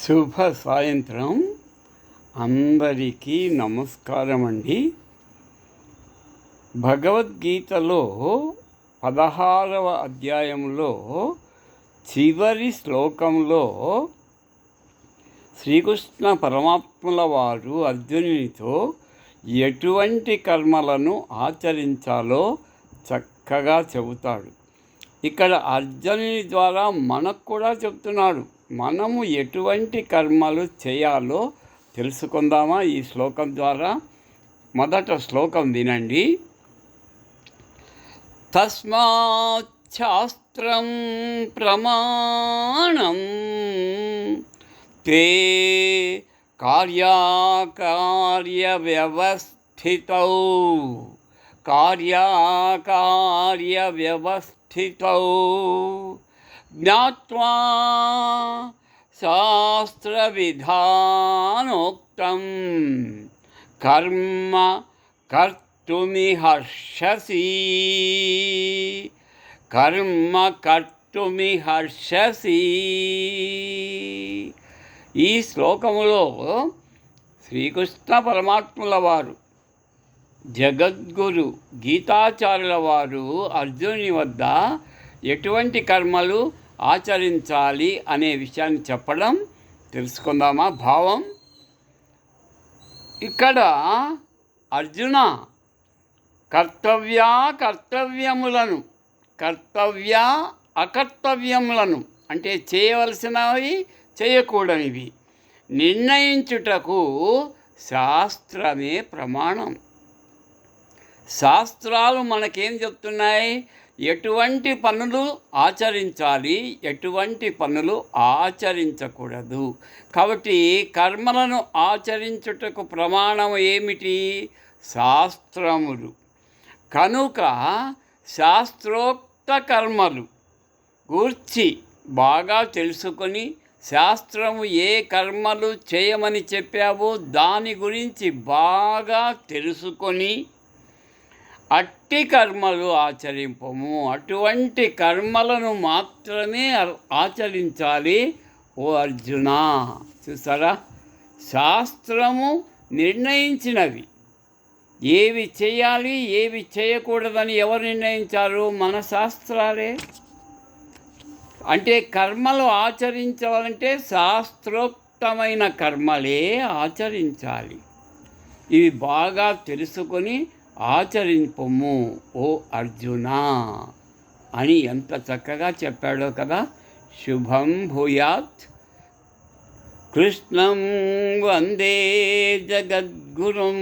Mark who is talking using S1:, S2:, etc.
S1: శుభ సాయంత్రం. అందరికీ నమస్కారం అండి భగవద్గీతలో పదహారవ అధ్యాయంలో చివరి శ్లోకంలో శ్రీకృష్ణ పరమాత్ముల వారు అర్జునునితో ఎటువంటి కర్మలను ఆచరించాలో చక్కగా చెబుతాడు. ఇక్కడ అర్జునుని ద్వారా మనకు కూడా చెప్తున్నాడు. మనము ఎటువంటి కర్మలు చేయాలో తెలుసుకుందామా ఈ శ్లోకం ద్వారా? మొదట శ్లోకం వినండి. తస్మాశాస్త్రం ప్రమాణం తే కార్యాకార్య వ్యవస్థితౌ కార్యాకార్య వ్యవస్థితౌ జ్ఞాత్వా శాస్త్రవిధానోక్తం కర్మ కర్తుమిహర్షసి కర్మ కర్తుమిహర్షసి ఈ శ్లోకములో శ్రీకృష్ణ పరమాత్ముల వారు జగద్గురు గీతాచారుల వారు అర్జునుని వద్ద ఎటువంటి కర్మలు ఆచరించాలి అనే విషయాన్ని చెప్పడం తెలుసుకుందామా భావం? ఇక్కడ అర్జున కర్తవ్య కర్తవ్యములను కర్తవ్య అకర్తవ్యములను అంటే చేయవలసినవి చేయకూడనివి నిర్ణయించుటకు శాస్త్రమే ప్రమాణం. శాస్త్రాలు మనకేం చెప్తున్నాయి? ఎటువంటి పనులు ఆచరించాలి? ఎటువంటి పనులు ఆచరించకూడదు. కాబట్టి కర్మలను ఆచరించుటకు ప్రమాణం ఏమిటి? శాస్త్రములు. కనుక శాస్త్రోక్త కర్మలు గూర్చి బాగా తెలుసుకొని శాస్త్రము ఏ కర్మలు చేయమని చెప్పావో దాని గురించి బాగా తెలుసుకొని అట్టి కర్మలు ఆచరింపము. అటువంటి కర్మలను మాత్రమే ఆచరించాలి. ఓ అర్జున చూసారా? శాస్త్రము నిర్ణయించినవి. ఏవి చేయాలి ఏవి చేయకూడదని ఎవరు నిర్ణయించారు? మన శాస్త్రాలే. అంటే కర్మలు ఆచరించాలంటే శాస్త్రోక్తమైన కర్మలే ఆచరించాలి. ఇవి బాగా తెలుసుకొని ఆచరింపము ఓ అర్జున! అని ఎంత చక్కగా చెప్పాడో కదా! శుభం భూయాత్. కృష్ణం వందే జగద్గురుం.